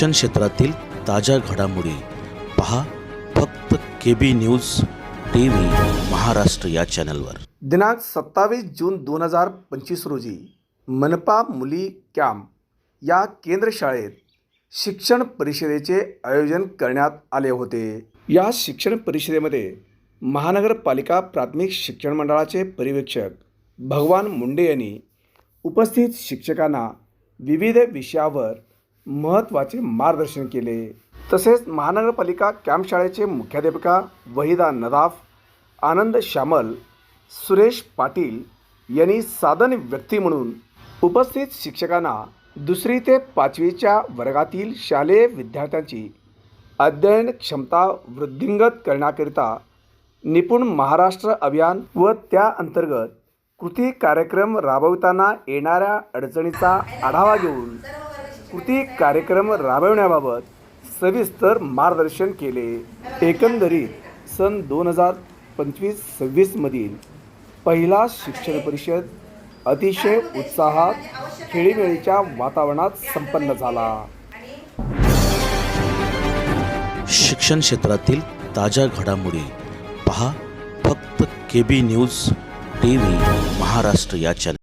शिक्षण क्षेत्रातील ताज्या घडामोडी पहा फक्त K B news T V Maharashtra या चॅनलवर. दिनांक सत्तावीस जून दोन हजार पंचवीस रोजी मनपा मुली कॅम्प या केंद्रशाळेत शिक्षण परिषदेचे आयोजन करण्यात आले होते. या शिक्षण परिषदेमध्ये महानगरपालिका प्राथमिक शिक्षण मंडळाचे पर्यवेक्षक भगवान मुंडे यांनी उपस्थित शिक्षकांना विविध विषयावर महत्त्वाचे मार्गदर्शन केले. तसेच महानगरपालिका कॅम्पशाळेचे मुख्याध्यापिका वहिदा नदाफ आनंद श्यामल सुरेश पाटील यांनी साधन व्यक्ती म्हणून उपस्थित शिक्षकांना दुसरी ते पाचवीच्या वर्गातील शालेय विद्यार्थ्यांची अध्ययन क्षमता वृद्धिंगत करण्याकरिता निपुण महाराष्ट्र अभियान व त्या अंतर्गत कृती कार्यक्रम राबवताना येणाऱ्या अडचणीचा आढावा घेऊन कृती कार्यक्रम राबवण्याबाबत सविस्तर मार्गदर्शन केले. एकंदरीत सन दोन हजार पंचवीस सव्वीसमधील पहिला शिक्षण परिषद अतिशय उत्साहात खेळीमेळीच्या वातावरणात संपन्न झाला. शिक्षण क्षेत्रातील ताज्या घडामोडी पहा फक्त K B news T V Maharashtra या चॅनल